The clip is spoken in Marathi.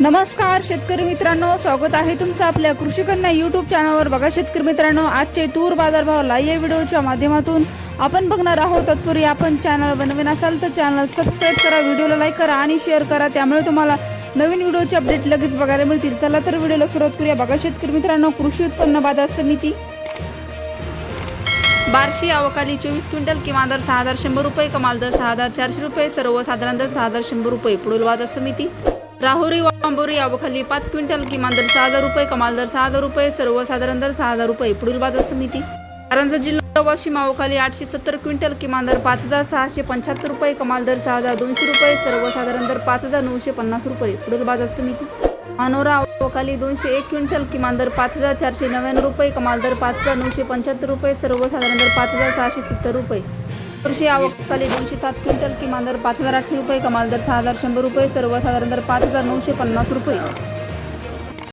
नमस्कार शेतकरी मित्रांनो. स्वागत आहे तुमचं आपल्या कृषी कन्या युट्यूब चॅनलवर बघा शेतकरी मित्रांनो आजचे तूर बाजारभाव लाईव्ह या व्हिडिओच्या माध्यमातून आपण बघणार आहोत. तत्पूर्वी आपण चॅनल बनवीन असाल तर चॅनल सबस्क्राईब करा व्हिडिओला लाईक करा आणि शेअर करा. त्यामुळे तुम्हाला नवीन व्हिडिओचे अपडेट लगेच बघायला मिळतील. चला तर व्हिडिओला सुरुवात करूया. बघा शेतकरी मित्रांनो कृषी उत्पन्न बाजार समिती. बार्शी अवकाली चोवीस क्विंटल किमान दर सहा हजार शंभर रुपये कमाल दर सहा हजार चारशे रुपये सर्वसाधारण दर सहा हजार शंभर रुपये पुढील बाजार समिती. राहुरी वांबोरी अवखाली पाच क्विंटल किमान दर सहा हजार रुपये कमाल दर सहा हजार रुपये सर्वसाधारण दर सहा हजार रुपये पुढील बाजार समिती. कारंजा जिल्हा वाशिम अवखाली आठशे सत्तर क्विंटल किमान दर पाच हजार सहाशे पंच्याहत्तर रुपये कमाल दर सहा हजार दोनशे रुपये सर्वसाधारण दर पाच हजार नऊशे पन्नास रुपये पुढील बाजार समिती. अनोरा अवकाली दोनशे एक क्विंटल किमान दर पाच हजार चारशे नव्याण्णव रुपये कमाल दर पाच हजार नऊशे पंच्याहत्तर रुपये सर्वसाधारण दर पाच हजार सहाशे सत्तर रुपये. वर्षी अवकाली दोनशे सात क्विंटल किमान दर पाच हजार आठशे रुपये कमाल दर सहा हजार शंभर रुपये सर्वसाधारण दर पाच हजार नऊशे पन्नास रुपये.